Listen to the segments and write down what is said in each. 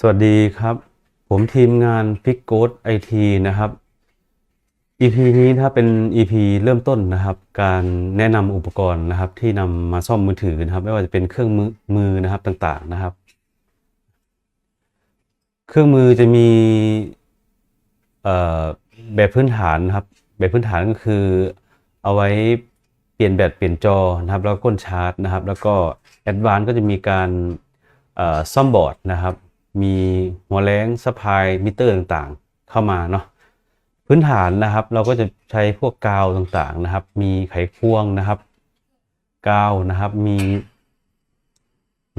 สวัสดีครับ ผมทีมงานพิกโกดไอทีนะครับ EP นี้ถ้าเป็น EP เริ่มต้นนะครับ การแนะนำอุปกรณ์นะครับ ที่นำมาซ่อมมือถือนะครับ ไม่ว่าจะเป็นเครื่องมือมือนะครับต่างๆนะครับ เครื่องมือจะมีแบบพื้นฐานนะครับ แบบพื้นฐานก็คือเอาไว้เปลี่ยนแบตเปลี่ยนจอนะครับ แล้วก้นชาร์จนะครับ แล้วก็แอดวานก็จะมีการซ่อมบอร์ดนะครับ มีหัวแรงสปายมิเตอร์ต่างๆ เข้ามาเนาะพื้นฐานนะครับ เราก็จะใช้พวกกาวต่างๆนะครับ มีไขควงนะครับ กาวนะครับ มี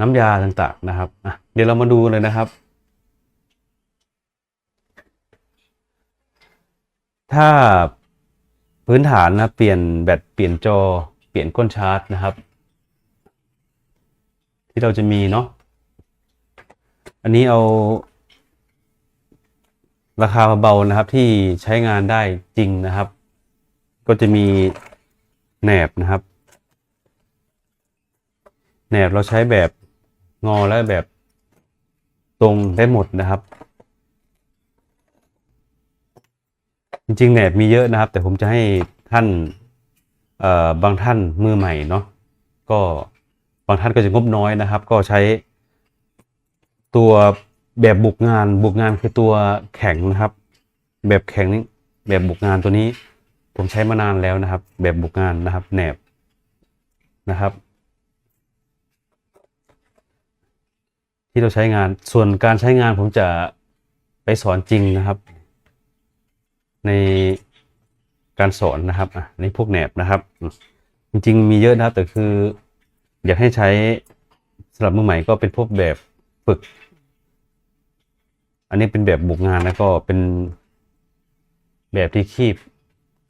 น้ำยาต่างๆนะครับเดี๋ยวเรามาดูเลยนะครับ ถ้าพื้นฐานนะเปลี่ยนแบตเปลี่ยนจอเปลี่ยนก้นชาร์จนะครับ ที่เราจะมีเนาะ อันนี้เอาราคาเบาๆนะครับที่ใช้งานได้จริงนะครับ ก็จะมีแหนบนะครับ แหนบเราใช้แบบงอและแบบตรงได้หมดนะครับ จริงๆแหนบมีเยอะนะครับ แต่ผมจะให้ท่านบางท่านมือใหม่เนาะก็บางท่านก็จะงบน้อยนะครับ ก็ใช้ ตัวแบบบุกงานบุกงานคือตัวแข็งนะครับ แบบแข็งนี่แบบบุกงานตัวนี้ ผมใช้มานานแล้วนะครับ แบบบุกงานนะครับแหนบนะครับ ที่เราใช้งานส่วนการใช้งานผมจะไปสอนจริงนะครับ ในการสอนนะครับอะในพวกแหนบนะครับ จริงๆมีเยอะนะครับแต่คือ อยากให้ใช้สำหรับมือใหม่ก็เป็นพวกแบบ ฝึก อันนี้เป็นแบบบุกงานแล้วก็เป็นแบบที่คีบ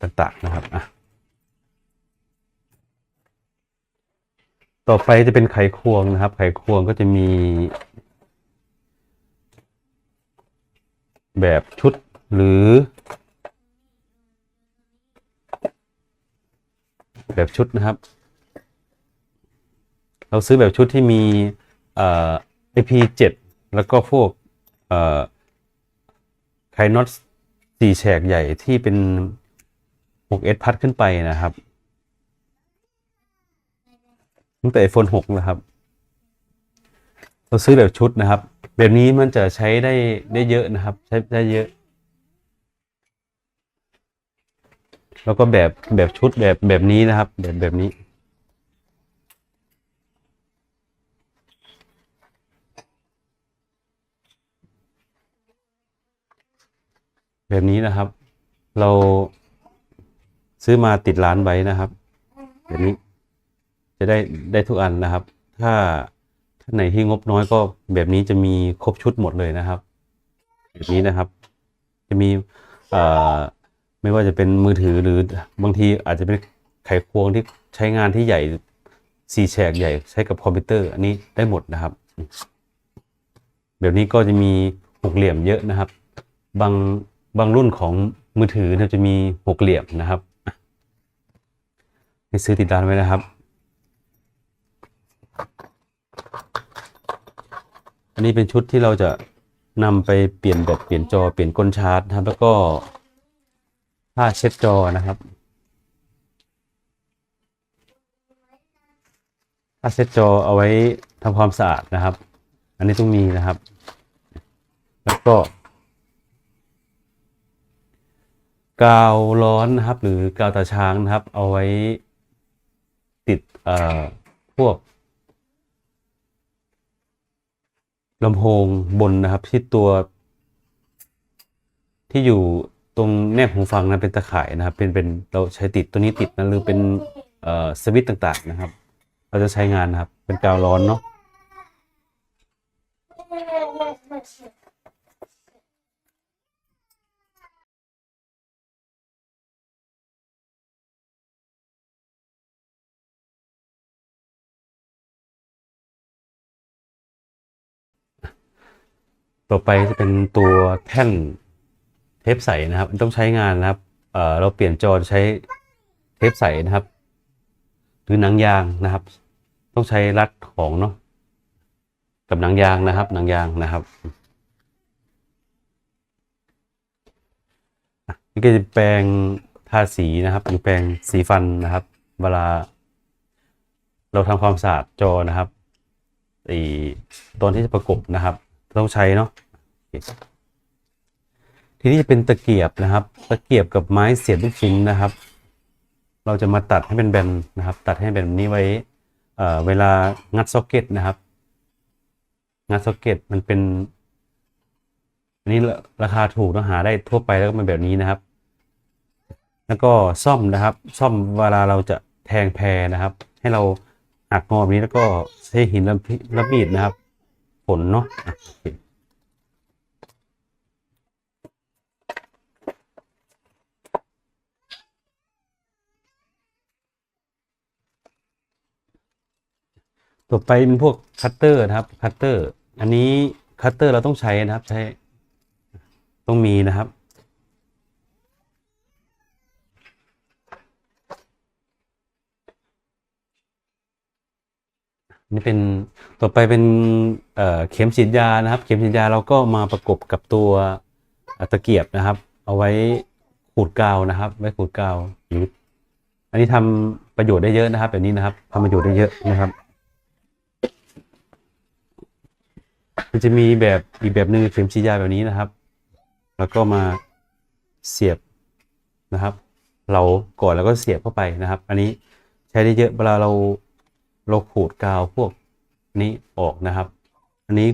ต่าง ๆ นะครับอะต่อไปจะเป็นไขควงนะครับ ไขควงก็จะมี แบบชุดหรือ แบบชุดนะครับ เราซื้อแบบชุดที่มีเอ่อ IP7 แล้วก็พวกเอ่อไขน็อตสี่แฉกใหญ่ที่เป็น 6S พัดขึ้นไปนะครับตั้งแต่ iPhone 6 นะครับ เราซื้อแบบชุดนะครับ แบบนี้มันจะใช้ได้ได้เยอะนะครับ ใช้ได้เยอะ แล้วก็แบบแบบชุดแบบแบบนี้นะครับ แบบแบบนี้ แบบนี้นะครับ เราซื้อมาติดร้านไว้นะครับแบบนี้จะได้ได้ทุกอันนะครับ ถ้าท่านไหนที่งบน้อยก็แบบนี้จะมีครบชุดหมดเลยนะครับ แบบนี้นะครับ จะมีไม่ว่าจะเป็นมือถือหรือบางทีอาจจะเป็นไขควงที่ใช้งานที่ใหญ่สี่แฉกใหญ่ใช้กับคอมพิวเตอร์ อันนี้ได้หมดนะครับ แบบนี้ก็จะมีหกเหลี่ยมเยอะนะครับ บาง บางรุ่นของมือถือจะมีหกเหลี่ยมนะครับให้ซื้อติดร้านไว้นะครับ อันนี้เป็นชุดที่เราจะนำไปเปลี่ยนแบตเปลี่ยนจอเปลี่ยนก้นชาร์จนะครับ แล้วก็ผ้าเช็ดจอนะครับผ้าเช็ดจอเอาไว้ทำความสะอาดนะครับ อันนี้ต้องมีนะครับ แล้วก็ กาวร้อนนะครับ หรือกาวตาช้างนะครับ เอาไว้ติดเอ่อพวกลำโพงบนนะครับ ที่ตัว ที่อยู่ตรงแนบหูฟังนะเป็นตะข่ายนะครับ เป็นเป็นเราใช้ติดตัวนี้ติดนะหรือเป็นเอ่อสวิตต่างๆนะครับ เราจะใช้งานนะครับ เป็นกาวร้อนเนาะ ต่อไปจะเป็นตัวแท่นเทปใสนะครับ ต้องใช้งานนะครับเเราเปลี่ยนจอใช้เทปใสนะครับ หรือหนังยางนะครับ ต้องใช้รัดของเนาะกับหนังยางนะครับ หนังยางนะครับนี่ก็จะแปลงทาสีนะครับหรือแปลงสีฟันนะครับ เวลา เราทำความสะอาดจอนะครับไอตอนที่จะประกบนะครับ ต้องใช้เนาะทีนี้จะเป็นตะเกียบนะครับ ตะเกียบกับไม้เสียบลูกชิ้นนะครับ เราจะมาตัดให้เป็นแบนนะครับ ตัดให้เป็นแบบนี้ไว้เอ่อเวลางัดซ็อกเก็ตนะครับ งัดซ็อกเก็ตมันเป็นอันนี้ราคาถูกต้องหาได้ทั่วไปแล้วก็เป็นแบบนี้นะครับ แล้วก็ซ่อมนะครับ ซ่อมเวลาเราจะแทงแพรนะครับ ให้เราหักงอแบบนี้แล้วก็ใช้หินและและมีดนะครับ ผลเนาะต่อไปเป็นพวกคัตเตอร์นะครับคัตเตอร์ อันนี้คัตเตอร์เราต้องใช้นะครับ ใช้ต้องมีนะครับ นี่เป็นต่อไปเป็นเเข็มฉีดยานะครับ เข็มฉีดยาเราก็มาประกบกับตัวตะเกียบนะครับ เอาไว้ขูดกาวนะครับ ไว้ขูดกาวหรืออันนี้ทำประโยชน์ได้เยอะนะครับแบบนี้นะครับทำประโยชน์ได้เยอะนะครับมันจะมีแบบอีกแบบหนึ่งเข็มฉีดยาแบบนี้นะครับ แล้วก็มาเสียบนะครับ เราก่อนแล้วก็เสียบเข้าไปนะครับ อันนี้ใช้ได้เยอะเวลาเรา เราขูดกาวพวกนี้ออกนะครับ อันนี้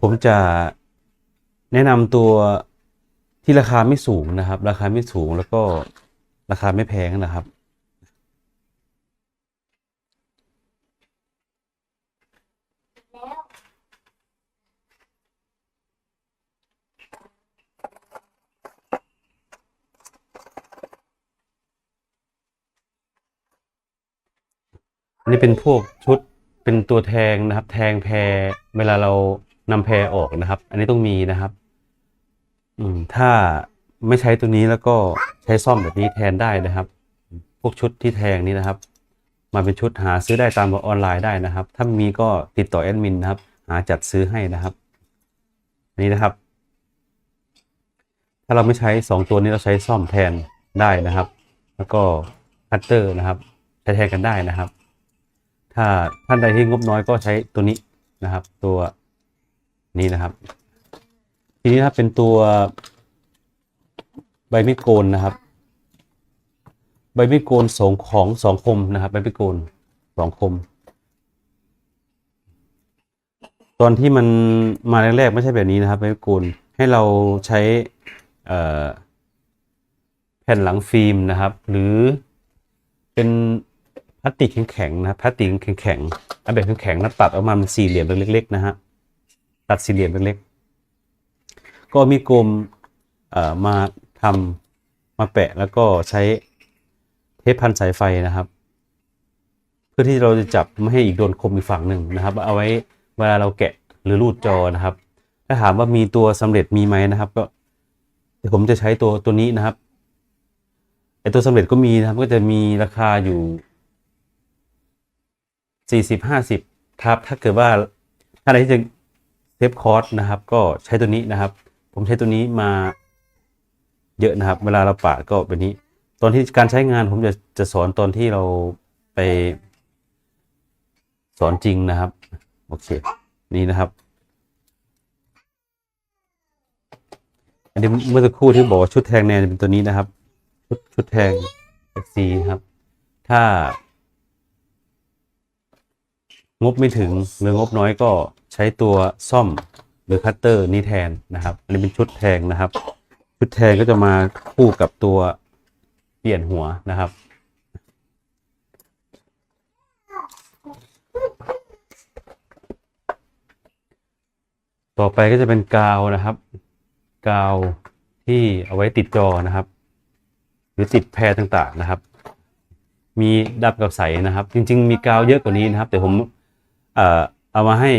ผมจะแนะนำตัวที่ราคาไม่สูงนะครับ ราคาไม่สูงแล้วก็ราคาไม่แพงนะครับ นี้เป็นพวกชุดเป็นตัวแทงนะครับ แทงแพรเวลาเรานำแพรออกนะครับ อันนี้ต้องมีนะครับ อืมถ้าไม่ใช้ตัวนี้แล้วก็ใช้ซ่อมแบบนี้แทนได้นะครับ พวกชุดที่แทงนี้นะครับ มาเป็นชุดหาซื้อได้ตามออนไลน์ได้นะครับ ถ้ามีก็ติดต่อแอดมินนะครับ หาจัดซื้อให้นะครับอันนี้นะครับ ถ้าเราไม่ใช้สองตัวนี้เราใช้ซ่อมแทนได้นะครับ แล้วก็คัตเตอร์นะครับใช้แทนกันได้นะครับ ถ้าท่านใดที่งบน้อยก็ใช้ตัวนี้นะครับ ตัวนี้นะครับ ทีนี้ถ้าเป็นตัวใบมีดโกนนะครับ ใบมีดโกนสองของสองคมนะครับ ใบมีดโกนสองคม ตอนที่มันมาแรกๆไม่ใช่แบบนี้นะครับ ใบมีดโกนให้เราใช้แผ่นหลังฟิล์มนะครับ หรือเป็น พลาสติกแข็งๆนะครับพลาสติกแข็งๆอันแบบแข็งๆแล้วตัดออกมาเป็นสี่เหลี่ยมเล็กๆนะฮะตัดสี่เหลี่ยมเล็กๆก็มีดโกมเอ่อมาทำมาแปะแล้วก็ใช้เทปพันสายไฟนะครับ เพื่อที่เราจะจับไม่ให้อีกโดนคมอีกฝั่งหนึ่งนะครับ เอาไว้เวลาเราแกะหรือรูดจอนะครับ ถ้าถามว่ามีตัวสำเร็จมีไหมนะครับ ก็เดี๋ยวผมจะใช้ตัวตัวนี้นะครับไอตัวสำเร็จก็มีนะครับ ก็จะมีราคาอยู่ สี่สิบห้าสิบครับ ถ้าเกิดว่าถ้าใครที่จะเซฟคอร์สนะครับ ก็ใช้ตัวนี้นะครับ ผมใช้ตัวนี้มาเยอะนะครับ เวลาเราปาดก็แบบนี้ ตอนที่การใช้งานผมจะจะสอนตอนที่เราไปสอนจริงนะครับ โอเค นี่นะครับ อันนี้เมื่อสักครู่ที่บอกว่าชุดแทงแนวจะเป็นตัวนี้นะครับ ชุดชุดแทง XC ครับ ถ้า งบไม่ถึงหรืองบน้อยก็ใช้ตัวซ่อมหรือคัตเตอร์นี้แทนนะครับ อันนี้เป็นชุดแทงนะครับ ชุดแทงก็จะมาคู่กับตัวเปลี่ยนหัวนะครับ ต่อไปก็จะเป็นกาวนะครับ กาวที่เอาไว้ติดจอนะครับ หรือติดแพรต่างๆนะครับ มีดับกับใสนะครับ จริง ๆ มีกาวเยอะกว่านี้นะครับ แต่ผม เอ่อเอามาให้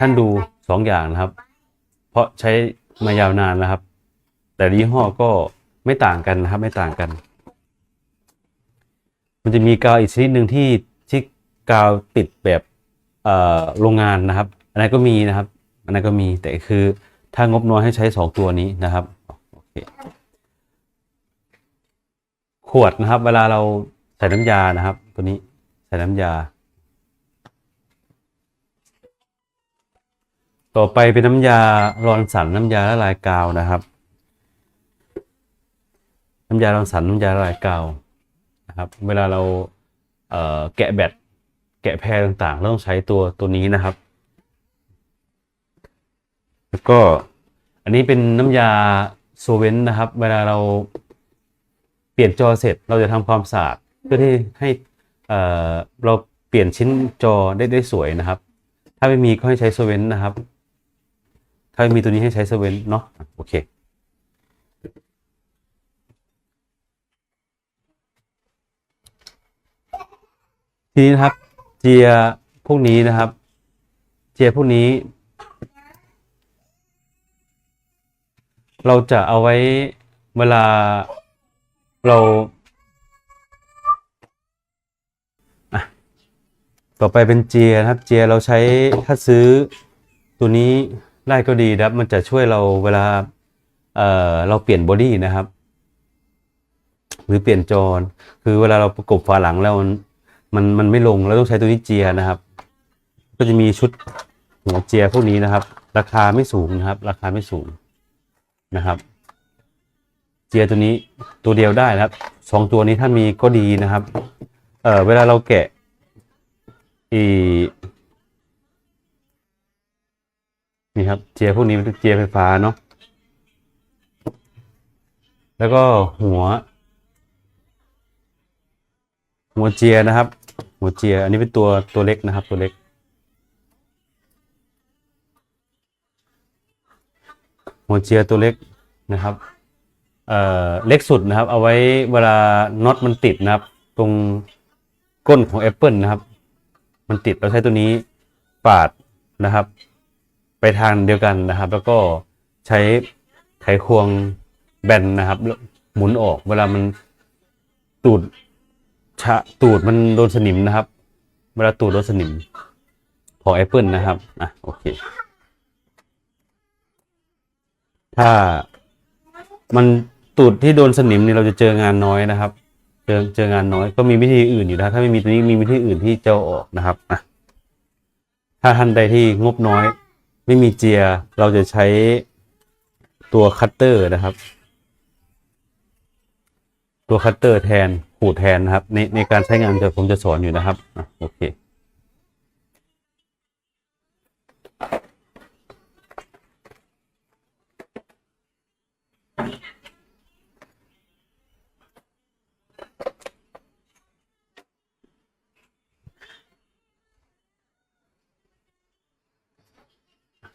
ท่านดูสองอย่างนะครับ เพราะใช้มายาวนานแล้วครับ แต่ยี่ห้อก็ไม่ต่างกันนะครับ ไม่ต่างกัน มันจะมีกาวอีกชนิดหนึ่งที่ที่กาวติดแบบเอ่อโรงงานนะครับ อันนั้นก็มีนะครับ อันนั้นก็มีแต่คือถ้างบน้อยให้ใช้สองตัวนี้นะครับโอเคขวดนะครับ เวลาเราใส่น้ำยานะครับ ตัวนี้ใส่น้ำยา ต่อไปเป็นน้ำยารอนสันน้ำยาละลายกาวนะครับ น้ำยารอนสันน้ำยาละลายกาวนะครับ เวลาเราเแกะแบตแกะแพรต่างๆเราต้องใช้ตัวตัวนี้นะครับ แล้วก็อันนี้เป็นน้ำยาโซเวนนะครับ เวลาเราเปลี่ยนจอเสร็จเราจะทำความสะอาดเพื่อที่ให้เเราเปลี่ยนชิ้นจอได้ได้สวยนะครับ ถ้าไม่มีก็ให้ใช้โซเวนนะครับ ถ้ามีตัวนี้ให้ใช้โซเวนเนาะโอเคทีนี้นะครับ เจียพวกนี้นะครับ เจียพวกนี้ เราจะเอาไว้เวลาเราต่อไปเป็นเจียนะครับ เจียเราใช้ถ้าซื้อตัวนี้ ได้ก็ดีนะครับ มันจะช่วยเราเวลาเอ่อเราเปลี่ยนบอดี้นะครับ หรือเปลี่ยนจอคือเวลาเราประกบฝาหลังแล้วมันมันไม่ลงเราต้องใช้ตัวนี้เจียนะครับ ก็จะมีชุดหัวเจียพวกนี้นะครับ ราคาไม่สูงนะครับ ราคาไม่สูงนะครับ เจียตัวนี้ตัวเดียวได้นะครับสองตัวนี้ถ้ามีก็ดีนะครับ เอ่อเวลาเราแกะอี นี่ครับ เจียพวกนี้เป็นเจียไฟฟ้าเนาะแล้วก็หัว หัวเจียนะครับ หัวเจีย อันนี้เป็นตัวตัวเล็กนะครับ ตัวเล็ก หัวเจียตัวเล็กนะครับเอ่อเล็กสุดนะครับ เอาไว้เวลาน็อตมันติดนะครับ ตรงก้นของ Apple นะครับ มันติดเราใช้ตัวนี้ปาดนะครับ ไปทางเดียวกันนะครับ แล้วก็ใช้ไขควงแบนนะครับหมุนออกเวลามันตูดชะตูดมันโดนสนิมนะครับ เวลาตูดโดนสนิมของ Apple นะครับอะโอเค ถ้ามันตูดที่โดนสนิมนี่เราจะเจองานน้อยนะครับ เจอเจองานน้อยก็มีวิธีอื่นอยู่นะถ้าไม่มีตัวนี้มีวิธีอื่นที่จะเอาออกนะครับอะถ้าท่านใดที่งบน้อย ไม่มีเจียเราจะใช้ตัวคัตเตอร์นะครับ ตัวคัตเตอร์แทนขูดแทนนะครับในในการใช้งานเดี๋ยวผมจะสอนอยู่นะครับโอเค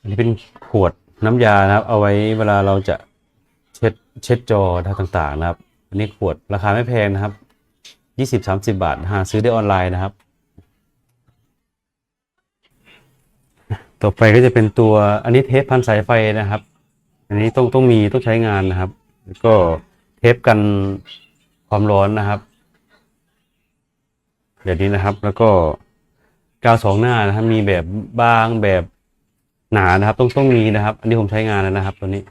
อันนี้เป็นขวดน้ำยานะครับ เอาไว้เวลาเราจะเช็ดเช็ดจอต่างๆนะครับ อันนี้ขวดราคาไม่แพงนะครับยี่สิบสามสิบาทหาซื้อได้ออนไลน์นะครับ ต่อไปก็จะเป็นตัวอันนี้เทปพันสายไฟนะครับ อันนี้ต้องต้องมีต้องใช้งานนะครับ แล้วก็เทปกันความร้อนนะครับแบบนี้นะครับแล้วก็กาวสองหน้านะครับมีแบบบางแบบ หนานะครับ ต้องต้องมีนะครับ อันนี้ผมใช้งานแล้วนะครับ ตัวนี้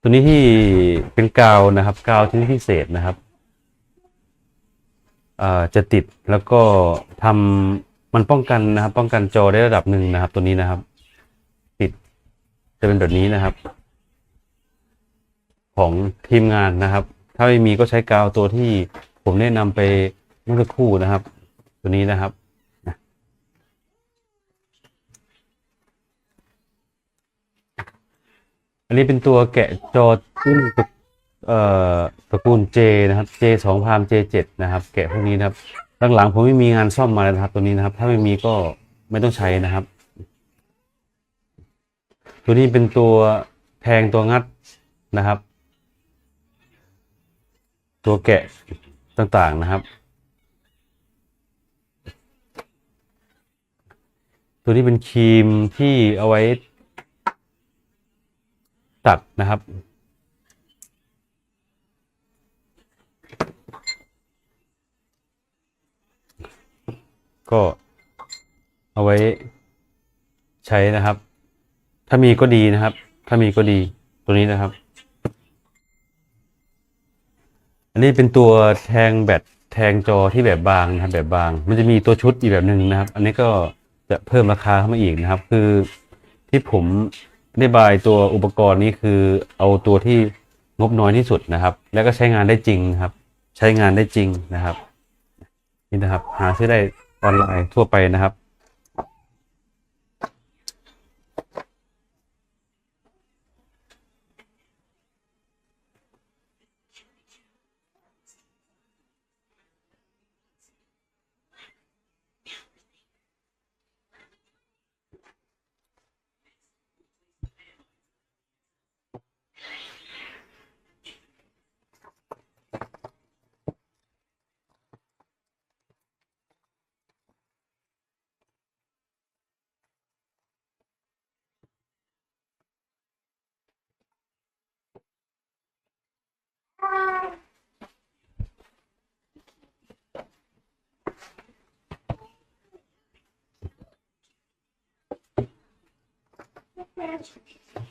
ตัวนี้ที่เป็นกาวนะครับ กาวชนิดพิเศษนะครับอ่อจะติดแล้วก็ทำมันป้องกันนะครับ ป้องกันจอได้ระดับหนึ่งนะครับ ตัวนี้นะครับ ติดจะเป็นแบบนี้นะครับ ของทีมงานนะครับ ถ้าไม่มีก็ใช้กาวตัวที่ ผมแนะนำไปเมื่อสักครู่นะครับ ตัวนี้นะครับนะอันนี้เป็นตัวแกะจอรุ่นตระเอ่อตระกูล J นะครับ J สองพาม J เจ็ดนะครับ แกะพวกนี้นะครับหลังๆผมไม่มีงานซ่อมมาแล้วนะครับ ตัวนี้นะครับ ถ้าไม่มีก็ไม่ต้องใช้นะครับ ตัวนี้เป็นตัวแทงตัวงัดนะครับ ตัวแกะ ต่างๆนะครับ ตัวนี้เป็นครีมที่เอาไว้ตัดนะครับก็เอาไว้ใช้นะครับ ถ้ามีก็ดีนะครับ ถ้ามีก็ดีตัวนี้นะครับ อันนี้เป็นตัวแทงแบตแทงจอที่แบบบางนะครับแบบบาง มันจะมีตัวชุดอีกแบบหนึ่งนะครับ อันนี้ก็จะเพิ่มราคาเข้ามาอีกนะครับ คือที่ผมอธิบายตัวอุปกรณ์นี้คือเอาตัวที่งบน้อยที่สุดนะครับ แล้วก็ใช้งานได้จริงนะครับ ใช้งานได้จริงนะครับ นี่นะครับ หาซื้อได้ออนไลน์ทั่วไปนะครับ much.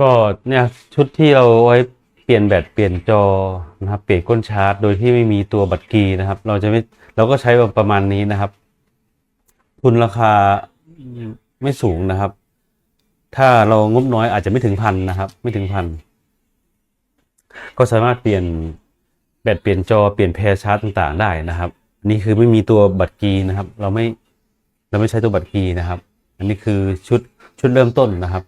ก็เนี่ยชุดที่เราไว้เปลี่ยนแบตเปลี่ยนจอนะครับเปลี่ยนก้นชาร์จ โดยที่ไม่มีตัวบัตรกีนะครับ เราจะไม่เราก็ใช้ประมาณนี้นะครับ ทุนราคาไม่สูงนะครับ ถ้าเรางบน้อยอาจจะไม่ถึงพันนะครับ ไม่ถึงพันก็สามารถเปลี่ยนแบตเปลี่ยนจอเปลี่ยนแพรชาร์จต่างๆ ได้นะครับ นี่คือไม่มีตัวบัตรกีนะครับ เราไม่เราไม่ใช้ตัวบัตรกีนะครับ อันนี้คือชุดชุดเริ่มต้นนะครับ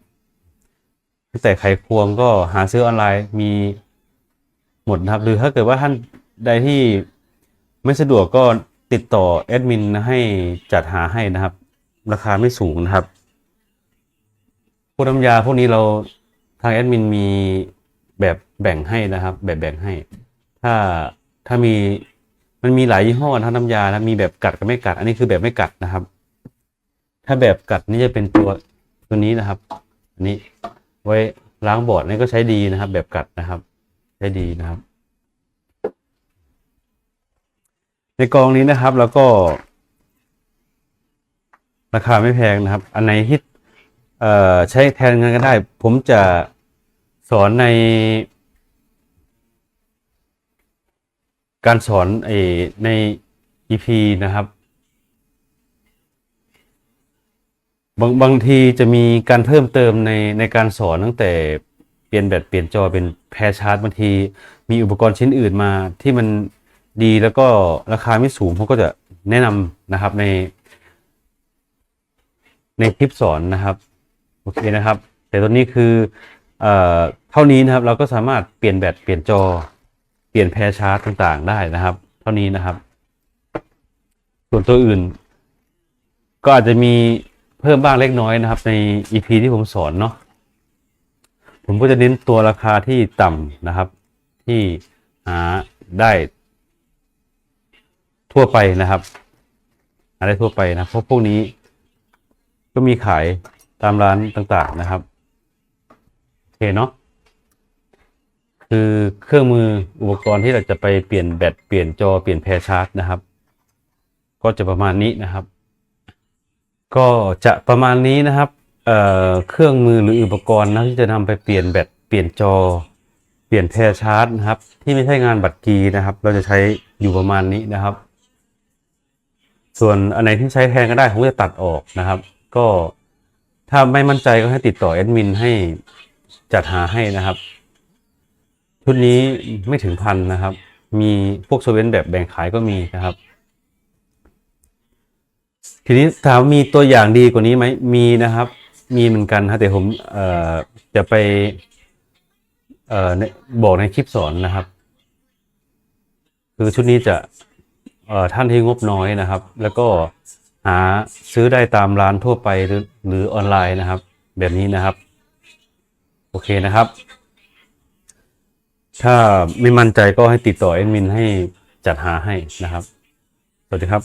ตั้งแต่ไขควงก็หาซื้อออนไลน์มีหมดนะครับ หรือถ้าเกิดว่าท่านใดที่ไม่สะดวกก็ติดต่อแอดมินให้จัดหาให้นะครับ ราคาไม่สูงนะครับพวกน้ำยาพวกนี้เราทางแอดมินมีแบบแบ่งให้นะครับ แบบแบ่งให้ ถ้าถ้ามีมันมีหลายยี่ห้อนะน้ำยานะมีแบบกัดกับไม่กัด อันนี้คือแบบไม่กัดนะครับ ถ้าแบบกัดนี่จะเป็นตัวตัวนี้นะครับ อันนี้ ไว้ล้างบอร์ดนี่ก็ใช้ดีนะครับ แบบกัดนะครับ ใช้ดีนะครับ ในกองนี้นะครับแล้วก็ ราคาไม่แพงนะครับ อันไหนที่ใช้แทนเงินก็ได้ ผมจะสอนใน การสอนอใน EP นะครับ บางบางทีจะมีการเพิ่มเติมในในการสอนตั้งแต่เปลี่ยนแบตเปลี่ยนจอเป็นแพรชาร์จบางที มีอุปกรณ์ชิ้นอื่นมาที่มันดีแล้วก็ราคาไม่สูงผมก็จะแนะนำนะครับใน ในคลิปสอนนะครับ โอเคนะครับ แต่ตัวนี้คือเอ่อเท่านี้นะครับ เราก็สามารถเปลี่ยนแบตเปลี่ยนจอ เปลี่ยนแพรชาร์จต่างๆ ได้นะครับ เท่านี้นะครับ ส่วนตัวอื่น ก็อาจจะมี เพิ่มบ้างเล็กน้อยนะครับ ใน EP ที่ผมสอนเนาะผมก็จะเน้นตัวราคาที่ต่ำนะครับ ที่หาได้ ทั่วไปนะครับหาได้ทั่วไปนะเพราะพวกนี้ก็มีขายตามร้านต่างๆนะครับโอเคเนาะคือเครื่องมืออุปกรณ์ที่เราจะไปเปลี่ยนแบตเปลี่ยนจอเปลี่ยนแพรชาร์จนะครับ ก็จะประมาณนี้นะครับ ก็จะประมาณนี้นะครับเเครื่องมือหรืออุปกรณ์นะที่จะนำไปเปลี่ยนแบตเปลี่ยนจอ เปลี่ยนแพรชาร์จนะครับ ที่ไม่ใช่งานบัตรกีย์นะครับ เราจะใช้อยู่ประมาณนี้นะครับ ส่วนอันไหนที่ใช้แทนก็ได้ผมจะตัดออกนะครับ ก็ถ้าไม่มั่นใจก็ให้ติดต่อแอดมินให้จัดหาให้นะครับ ชุดนี้ไม่ถึงพันนะครับ มีพวกโซเวนแบบแบ่งขายก็มีนะครับ ทีนี้ถามมีตัวอย่างดีกว่านี้ไหมมีนะครับ มีเหมือนกันครับแต่ผมเอ่อจะไปเอ่อบอกในคลิปสอนนะครับ คือชุดนี้จะเอ่อท่านที่งบน้อยนะครับ แล้วก็หาซื้อได้ตามร้านทั่วไปหรือหรือออนไลน์นะครับ แบบนี้นะครับ โอเคนะครับ ถ้าไม่มั่นใจก็ให้ติดต่อแอดมินให้จัดหาให้นะครับ สวัสดีครับ